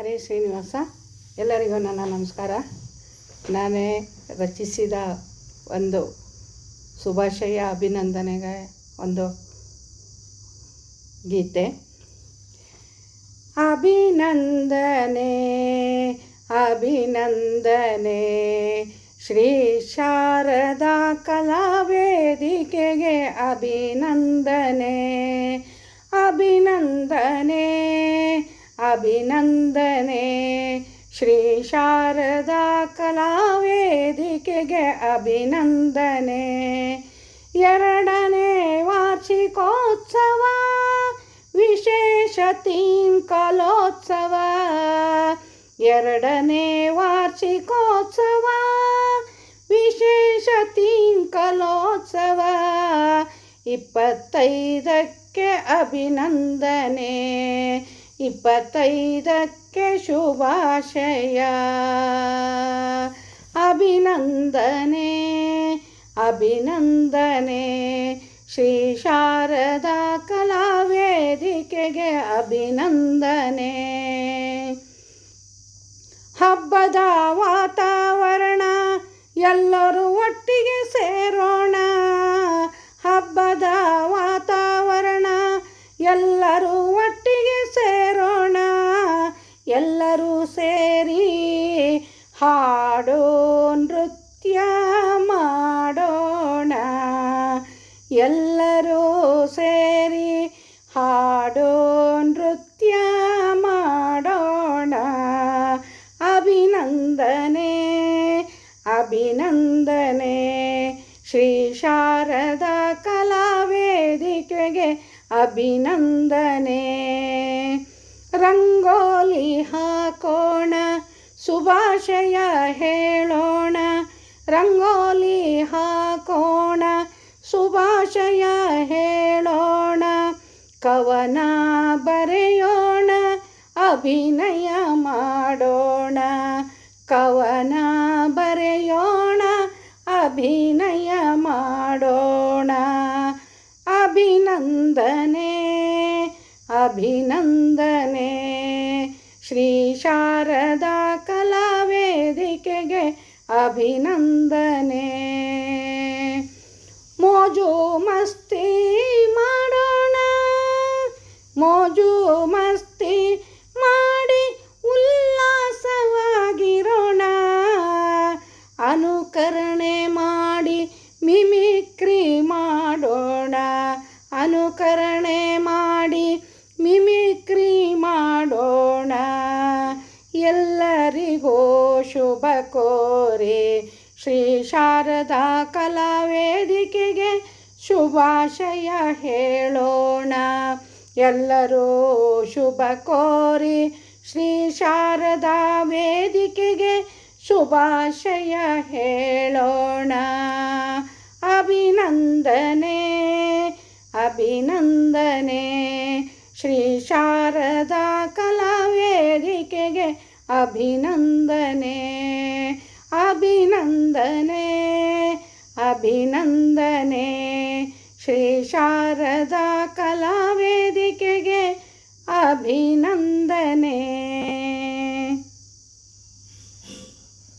ಹರೇ ಶ್ರೀನಿವಾಸ. ಎಲ್ಲರಿಗೂ ನನ್ನ ನಮಸ್ಕಾರ. ನಾನೇ ರಚಿಸಿದ ಒಂದು ಶುಭಾಶಯ, ಅಭಿನಂದನೆಗೆ ಒಂದು ಗೀತೆ. ಅಭಿನಂದನೆ ಅಭಿನಂದನೆ, ಶ್ರೀ ಶಾರದಾ ಕಲಾವೇದಿಕೆಗೆ ಅಭಿನಂದನೆ ಅಭಿನಂದನೆ. ಅಭಿನಂದನೆ. ಶ್ರೀ ಶಾರದಾ ಕಲಾವೇದಿಕೆಗೆ ಅಭಿನಂದನೆ. ಎರಡನೇ ವಾರ್ಷಿಕೋತ್ಸವ, ವಿಶೇಷ ಥೀಮ್ ಕಲೋತ್ಸವ. ಎರಡನೇ ವಾರ್ಷಿಕೋತ್ಸವ, ವಿಶೇಷ ಥೀಮ್ ಕಲೋತ್ಸವ. ಇಪ್ಪತ್ತೈದಕ್ಕೆ ಅಭಿನಂದನೆ. ಇಪ್ಪತ್ತೈದಕ್ಕೆ ಶುಭಾಶಯ. ಅಭಿನಂದನೆ ಅಭಿನಂದನೆ. ಶ್ರೀ ಶಾರದಾ ಕಲಾವೇದಿಕೆಗೆ ಅಭಿನಂದನೆ. ಹಬ್ಬದ ವಾತಾವರಣ ಎಲ್ಲರೂ ಹಾಡೋ ನೃತ್ಯ ಮಾಡೋಣ. ಎಲ್ಲರೂ ಸೇರಿ ಹಾಡೋ ನೃತ್ಯ ಮಾಡೋಣ. ಅಭಿನಂದನೆ ಅಭಿನಂದನೆ. ಶ್ರೀ ಶಾರದಾ ಕಲಾವೇದಿಕೆಗೆ ಅಭಿನಂದನೆ. ಶುಭಾಶಯ ಹೇಳೋಣ, ರಂಗೋಲಿ ಹಾಕೋಣ ಶುಭಾಶಯ ಹೇಳೋಣ, ಕವನ ಬರೆಯೋಣ, ಅಭಿನಯ ಮಾಡೋಣ, ಕವನ ಬರೆಯೋಣ, ಅಭಿನಯ ಮಾಡೋಣ, ಅಭಿನಂದನೆ ಅಭಿನಂದನೆ, ಶ್ರೀ ಶಾರದಾ ಅಭಿನಂದನೆ. ಮೋಜು ಕೋರಿ. ಶ್ರೀ ಶಾರದಾ ಕಲಾವೇದಿಕೆಗೆ ಶುಭಾಶಯ ಹೇಳೋಣ. ಎಲ್ಲರೂ ಶುಭ ಕೋರಿ ಶ್ರೀ ಶಾರದಾ ವೇದಿಕೆಗೆ ಶುಭಾಶಯ ಹೇಳೋಣ. ಅಭಿನಂದನೆ ಅಭಿನಂದನೆ. ಶ್ರೀ ಶಾರದಾ ಕಲಾವೇದಿಕೆಗೆ ಅಭಿನಂದನೆ. ಅಭಿನಂದನೆ ಅಭಿನಂದನೆ. ಶ್ರೀ ಶಾರದಾ ಕಲಾವೇದಿಕೆಗೆ ಅಭಿನಂದನೆ.